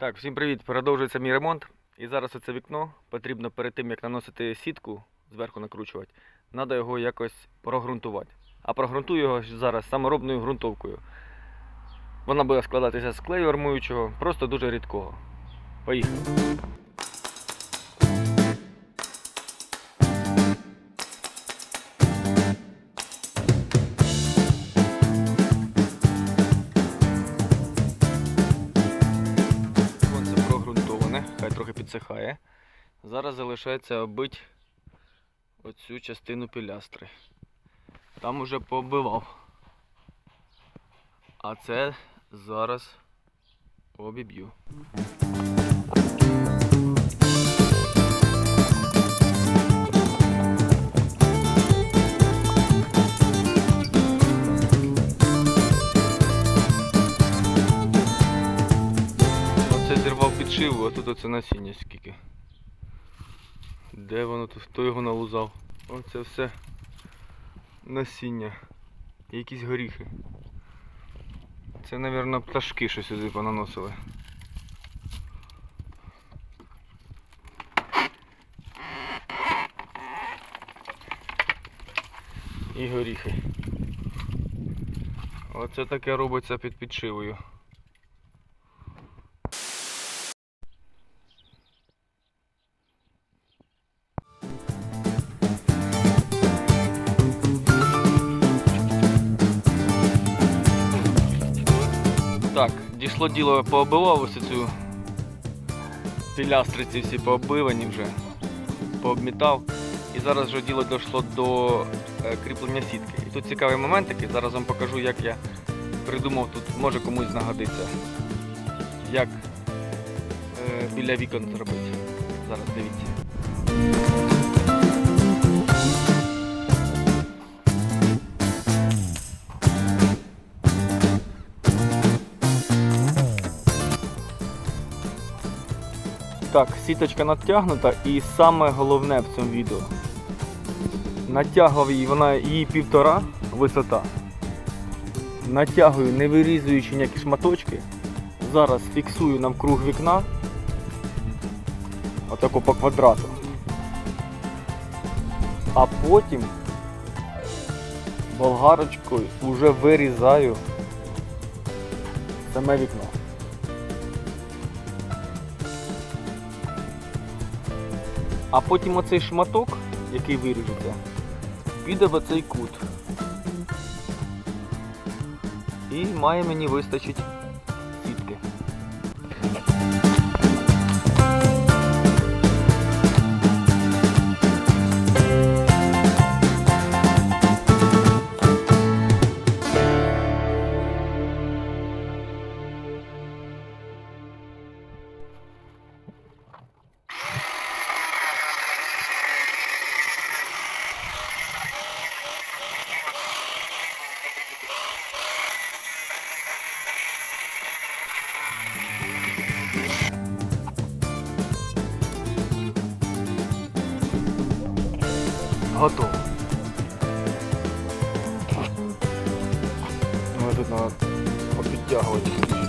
Так, всім привіт! Продовжується мій ремонт. І зараз оце вікно потрібно перед тим, як наносити сітку, зверху накручувати, треба його якось прогрунтувати. А прогрунтую його зараз саморобною ґрунтовкою. Вона буде складатися з клею армуючого, просто дуже рідкого. Поїхали. Підсихає. Зараз залишається оббити оцю частину пілястри. Там уже побивав. А це зараз обіб'ю. Підшиву, а тут оце насіння скільки. Де воно тут? Хто його налузав? Оце все насіння. І якісь горіхи. Це, мабуть, пташки що сюди понаносили. І горіхи. Оце таке робиться під підшивою. Так, дійшло діло пооббивав ось цю пілястриці всі пооббивані вже, пообмітав. І зараз вже діло дійшло до е, кріплення сітки. І тут цікавий момент такий, зараз вам покажу, як я придумав тут, може комусь знагодиться, як е, біля вікон зробити. Зараз дивіться. Так, сіточка натягнута і саме головне в цьому відео. Натягував її, вона її півтора висота. Натягую, не вирізуючи ніякі шматочки. Зараз фіксую навкруг вікна. Отако по квадрату. А потім болгарочкою вже вирізаю саме вікно. А потім оцей шматок, який виріжеться, піде в оцей кут. І має мені вистачить сітки. Готово. Ну, тут треба підтягувати.